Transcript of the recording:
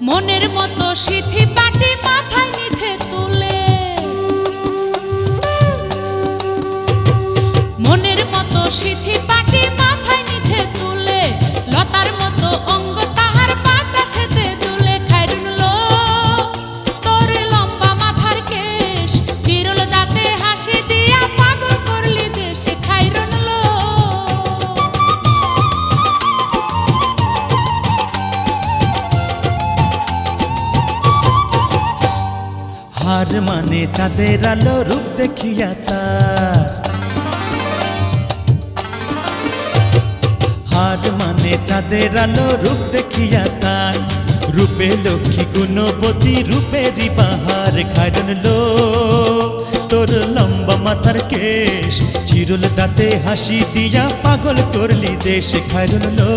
মনের মতো সিথি পাটি মাথায় নিচে তুলে হার মানে চাঁদের আলো রূপ দেখিয়া তার। হার মানে চাঁদের আলো রূপ দেখিয়া তার। রূপে লক্ষ্মী গুণবতী রূপেরই বাহার খায়রন লো তোর লম্বা মাথার কেশ, চিরুল দাঁতে হাসি দিয়া পাগল করলি দেশ খায়রন লো